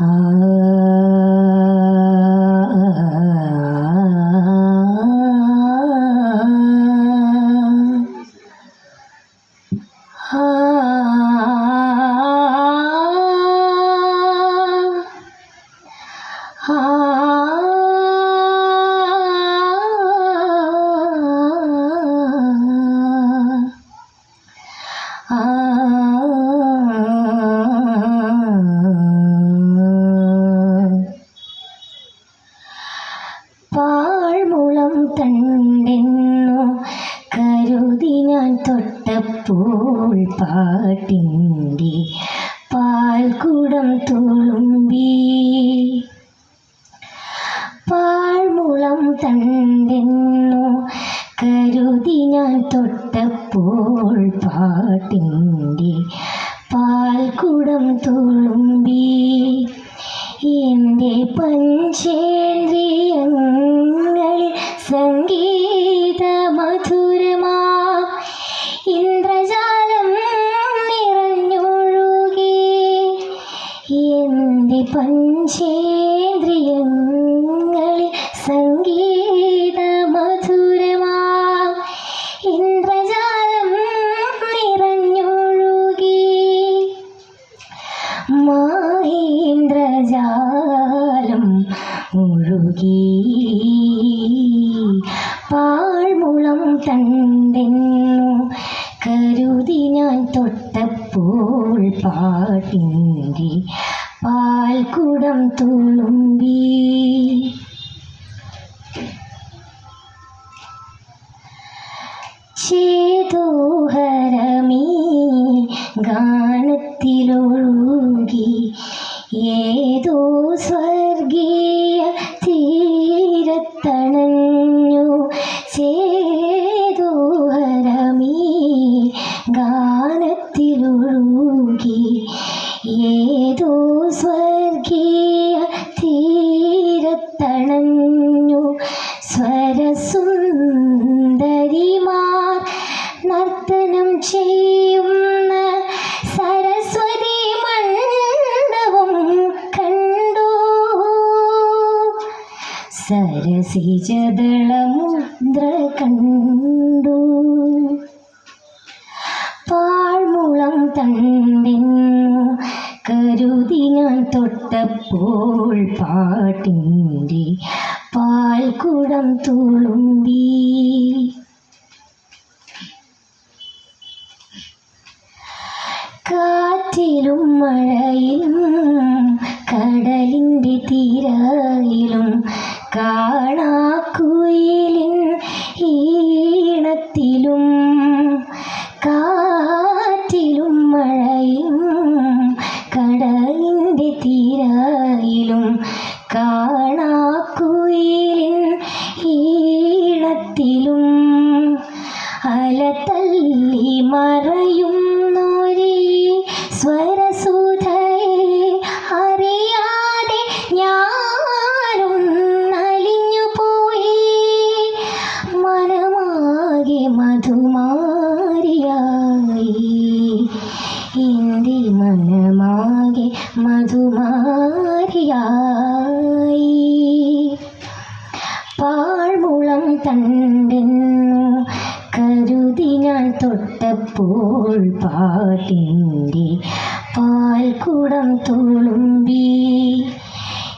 Ah. പാഴ്മുളം തണ്ടെന്നു കരുതി ഞാൻ തൊട്ടപ്പോൾ പാട്ടിന്റെ പാൽക്കുടം തുളുമ്പി. പാഴ്മുളം തണ്ടെന്നു കരുതി ഞാൻ തൊട്ടപ്പോൾ പാട്ടിന്റെ പാൽക്കുടം തുളുമ്പി. തണ്ടെന്നു കരുതി ഞാൻ തൊട്ടപ്പോൾ പാട്ടിന്റെ പാൽക്കുടം തുളുമ്പി. ചേതോഹരമീ ഗാനത്തിലൊഴുകി ഏതോ സ്വർഗീയ ഗാനത്തിലൊഴുകി ഏതോ സ്വർഗീയ തീരത്തണഞ്ഞു സ്വരസുന്ദരിമാർ നർത്തനം ചെയ്യുന്ന സരസ്വതി മണ്ഡപം കണ്ടു. സരസിജദളമുദ്ര കണ്ടു. തൊട്ടപ്പോൾ പാട്ടിന്റെ പാൽക്കുടം തുളുമ്പി. കാറ്റിലും മഴയിലും കടലിന്റെ തീരയിലും കാണാക്കുയിലിൻ ഈണത്തിലും കാറ്റിലും മഴയിലും ഈണത്തിലും അലതല്ലി മറയുന്നൊരേ സ്വരസുധയെ അറിയാതെ ഞാനും നലിഞ്ഞു പോയി മനമാകെ മധുമാരിയായി പാട്ടിന്റെ പാൽക്കുടം തുളുമ്പി.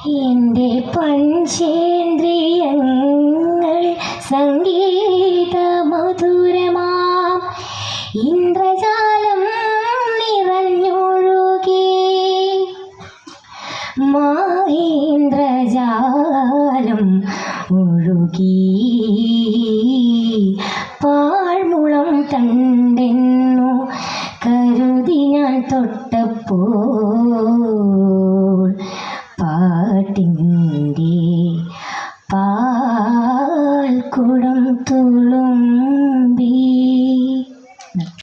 എന്റെ പഞ്ചേന്ദ്രിയങ്ങൾ സംഗീത മധുരമാം ഇന്ദ്രജാലം നിറഞ്ഞൊഴുകി. മഹേന്ദ്രജാലം ഒഴുകി. പാഴ്മുളം തൻ അപ്പോൾ പാട്ടിൻ